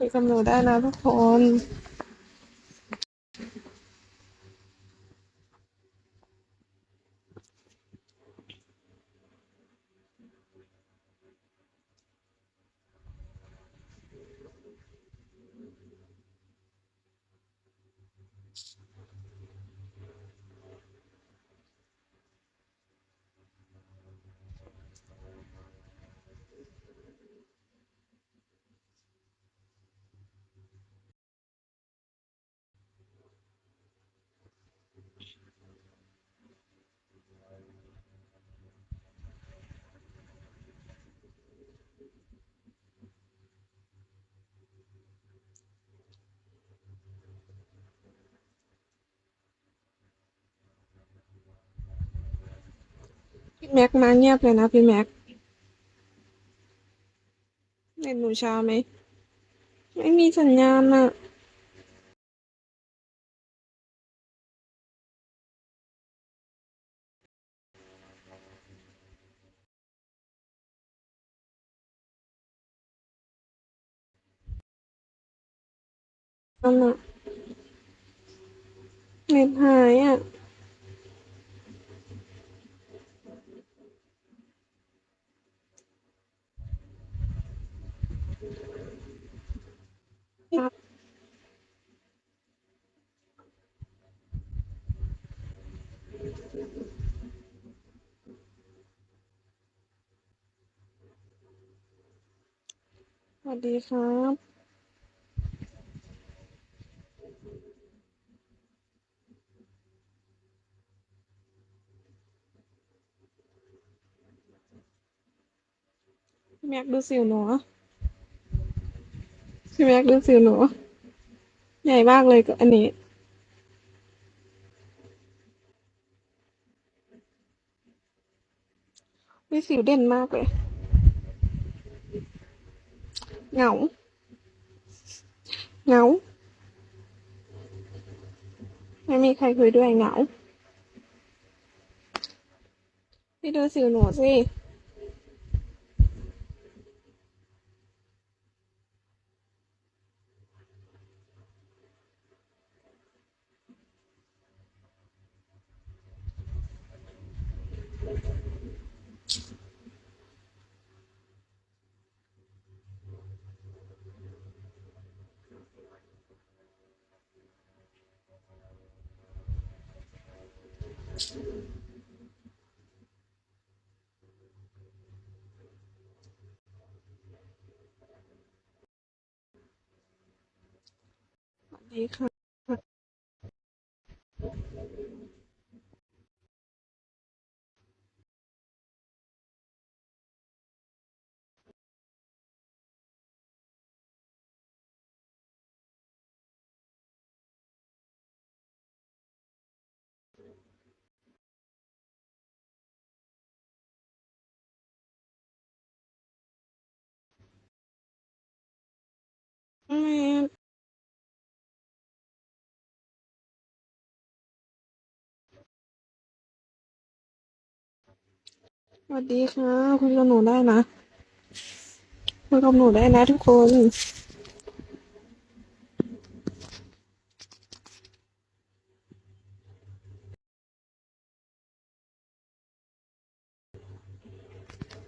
คุยกับหนูได้นะทุกคน พี่แม็กมาเงียบเลยนะพี่แม็กเน็ตหนูช้าไหม ไม่มีสัญญาณอะนั่นอะเน็ตหายอะ สวัสดีครับแม็กดูสิวหนูอะพี่แม็กดูสิวหนูใหญ่มากเลยกับอันนี้ วิสิวเด่นมากเลย เหงา เหงา ไม่มีใครคุยด้วยเหงา พี่ดูสิวหนูสิ สวัสดีค่ะ สวัสดีค่ะ คุยกับหนูได้นะคุยกับหนูได้นะทุกคน